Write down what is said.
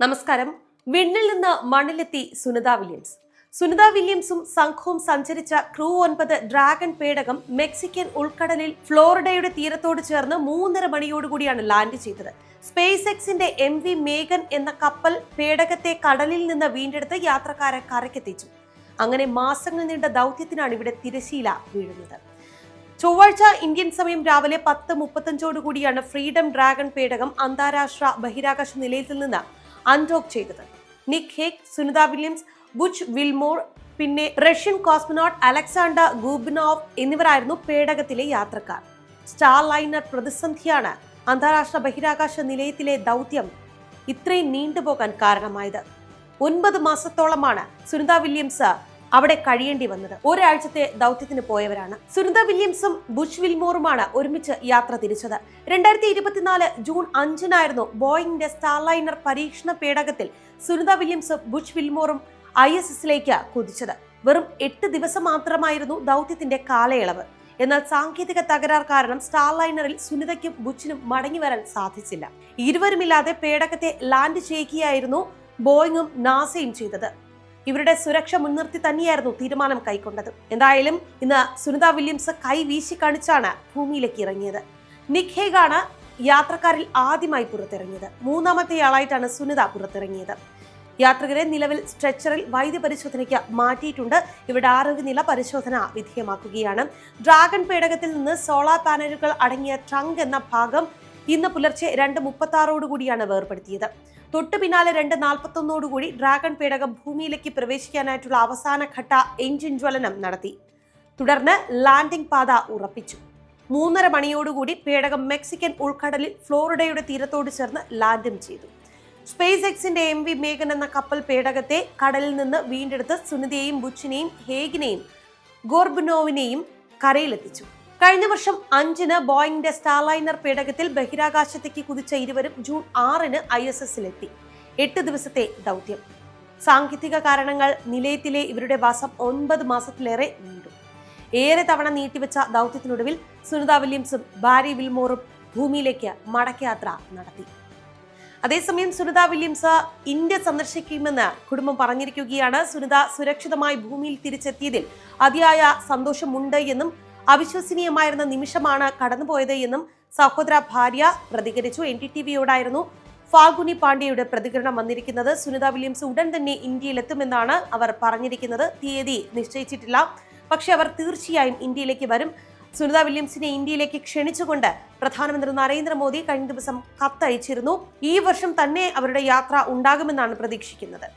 നമസ്കാരം. വിണ്ണിൽ നിന്ന് മണ്ണിലെത്തി സുനിത വില്യംസ്. സുനിത വില്യംസും സംഘവും സഞ്ചരിച്ച ക്രൂ ഒൻപത് ഡ്രാഗൺ പേടകം മെക്സിക്കൻ ഉൾക്കടലിൽ ഫ്ലോറിഡയുടെ തീരത്തോട് ചേർന്ന് മൂന്നര മണിയോടുകൂടിയാണ് ലാൻഡ് ചെയ്തത്. സ്പേസ് എക്സിന്റെ എം വി മേഗൻ എന്ന കപ്പൽ പേടകത്തെ കടലിൽ നിന്ന് വീണ്ടെടുത്ത് യാത്രക്കാരെ കരക്കെത്തിച്ചു അങ്ങനെ മാസങ്ങൾ നീണ്ട ദൗത്യത്തിനാണ് ഇവിടെ തിരശീല വീഴുന്നത്. ചൊവ്വാഴ്ച ഇന്ത്യൻ സമയം രാവിലെ പത്ത് മുപ്പത്തഞ്ചോടുകൂടിയാണ് ഫ്രീഡം ഡ്രാഗൺ പേടകം അന്താരാഷ്ട്ര ബഹിരാകാശ നിലയത്തിൽ നിന്ന് അൺഡോക്ക് ചെയ്തത്. Nick Hague Sunita Williams Butch Wilmore പിന്നെ റഷ്യൻ കോസ്മനോട്ട് അലക്സാണ്ടർ ഗൂബിനോവ് എന്നിവരായിരുന്നു പേടകത്തിലെ യാത്രക്കാർ. സ്റ്റാർ ലൈനർ പ്രതിസന്ധിയാണ് അന്താരാഷ്ട്ര ബഹിരാകാശ നിലയത്തിലെ ദൗത്യം ഇത്രയും നീണ്ടുപോകാൻ കാരണമായത്. ഒൻപത് മാസത്തോളമാണ് സുനിത വില്യംസ് അവിടെ കഴിയേണ്ടി വന്നത്. ഒരാഴ്ചത്തെ ദൗത്യത്തിന് പോയവരാണ്. സുനിത വില്യംസും ബുഷ് വിൽമോറുമാണ് ഒരുമിച്ച് യാത്ര തിരിച്ചത്. രണ്ടായിരത്തി ഇരുപത്തിനാല് ജൂൺ അഞ്ചിനായിരുന്നു ബോയിങ്ങിന്റെ സ്റ്റാർലൈനർ പരീക്ഷണ പേടകത്തിൽ സുനിത വില്യംസും ബുഷ് വിൽമോറും ഐ എസ് എസിലേക്ക് കുതിച്ചത്. വെറും എട്ട് ദിവസം മാത്രമായിരുന്നു ദൗത്യത്തിന്റെ കാലയളവ്. എന്നാൽ സാങ്കേതിക തകരാർ കാരണം സ്റ്റാർലൈനറിൽ സുനിതയ്ക്കും ബുച്ചിനും മടങ്ങി വരാൻ സാധിച്ചില്ല. ഇരുവരുമില്ലാതെ പേടകത്തെ ലാൻഡ് ചെയ്യുകയായിരുന്നു ബോയിങ്ങും നാസയും ചെയ്തത്. ഇവരുടെ സുരക്ഷ മുൻനിർത്തി തന്നെയായിരുന്നു തീരുമാനം കൈക്കൊണ്ടത്. എന്തായാലും ഇന്ന് സുനിത വില്യംസ് കൈ വീശി കാണിച്ചാണ് ഭൂമിയിലേക്ക് ഇറങ്ങിയത്. നിക് ഹേഗാണ് യാത്രക്കാരിൽ ആദ്യമായി പുറത്തിറങ്ങിയത്. മൂന്നാമത്തെ ആളായിട്ടാണ് സുനിത പുറത്തിറങ്ങിയത്. യാത്രികരെ നിലവിൽ സ്ട്രെച്ചറിൽ വൈദ്യപരിശോധനയ്ക്ക് മാറ്റിയിട്ടുണ്ട്. ഇവരുടെ ആരോഗ്യനില പരിശോധന വിധേയമാക്കുകയാണ്. ഡ്രാഗൺ പേടകത്തിൽ നിന്ന് സോളാർ പാനലുകൾ അടങ്ങിയ ട്രങ്ക് എന്ന ഭാഗം ഇന്ന് പുലർച്ചെ രണ്ട് മുപ്പത്തി വേർപെടുത്തിയത്. തൊട്ടു പിന്നാലെ രണ്ട് നാൽപ്പത്തൊന്നോടുകൂടി ഡ്രാഗൺ പേടകം ഭൂമിയിലേക്ക് പ്രവേശിക്കാനായിട്ടുള്ള അവസാന ഘട്ട എഞ്ചിൻ ജ്വലനം നടത്തി. തുടർന്ന് ലാൻഡിംഗ് പാത ഉറപ്പിച്ചു. മൂന്നര മണിയോടുകൂടി പേടകം മെക്സിക്കൻ ഉൾക്കടലിൽ ഫ്ലോറിഡയുടെ തീരത്തോട് ചേർന്ന് ലാൻഡും ചെയ്തു. സ്പേസ് എക്സിന്റെ എം വി മേഘൻ എന്ന കപ്പൽ പേടകത്തെ കടലിൽ നിന്ന് വീണ്ടെടുത്ത് സുനിതയെയും ബുച്ചിനെയും ഹേഗിനെയും ഗോർബുനോവിനെയും കരയിലെത്തിച്ചു. കഴിഞ്ഞ വർഷം അഞ്ചിന് ബോയിങ്ങിന്റെ സ്റ്റാർലൈനർ പേടകത്തിൽ ബഹിരാകാശത്തേക്ക് കുതിച്ച ഇരുവരും ജൂൺ ആറിന് ഐ എസ് എസിലെത്തി. എട്ട് ദിവസത്തെ ദൗത്യം. സാങ്കേതിക കാരണങ്ങൾ നിലയത്തിലെ ഇവരുടെ വാസം ഒൻപത് മാസത്തിലേറെ നീണ്ടു. ഏറെ തവണ നീട്ടിവെച്ച ദൗത്യത്തിനൊടുവിൽ സുനിത വില്യംസും ബാരി വിൽമോറും ഭൂമിയിലേക്ക് മടക്കയാത്ര നടത്തി. അതേസമയം സുനിത വില്യംസ് ഇന്ത്യ സന്ദർശിക്കുമെന്ന് കുടുംബം പറഞ്ഞിരിക്കുകയാണ്. സുനിത സുരക്ഷിതമായി ഭൂമിയിൽ തിരിച്ചെത്തിയതിൽ അതിയായ സന്തോഷമുണ്ട് എന്നും അവിശ്വസനീയമായിരുന്ന നിമിഷമാണ് കടന്നുപോയത് എന്നും സഹോദര ഭാര്യ പ്രതികരിച്ചു. എൻ ടി ടി വിയോടായിരുന്നു പാണ്ഡ്യയുടെ പ്രതികരണം വന്നിരിക്കുന്നത്. സുനിത വില്യംസ് ഉടൻ തന്നെ ഇന്ത്യയിലെത്തുമെന്നാണ് അവർ പറഞ്ഞിരിക്കുന്നത്. തീയതി നിശ്ചയിച്ചിട്ടില്ല. പക്ഷെ അവർ തീർച്ചയായും ഇന്ത്യയിലേക്ക് വരും. സുനിത വില്യംസിനെ ഇന്ത്യയിലേക്ക് ക്ഷണിച്ചുകൊണ്ട് പ്രധാനമന്ത്രി നരേന്ദ്രമോദി കഴിഞ്ഞ ദിവസം കത്തയച്ചിരുന്നു. ഈ വർഷം തന്നെ അവരുടെ യാത്ര ഉണ്ടാകുമെന്നാണ് പ്രതീക്ഷിക്കുന്നത്.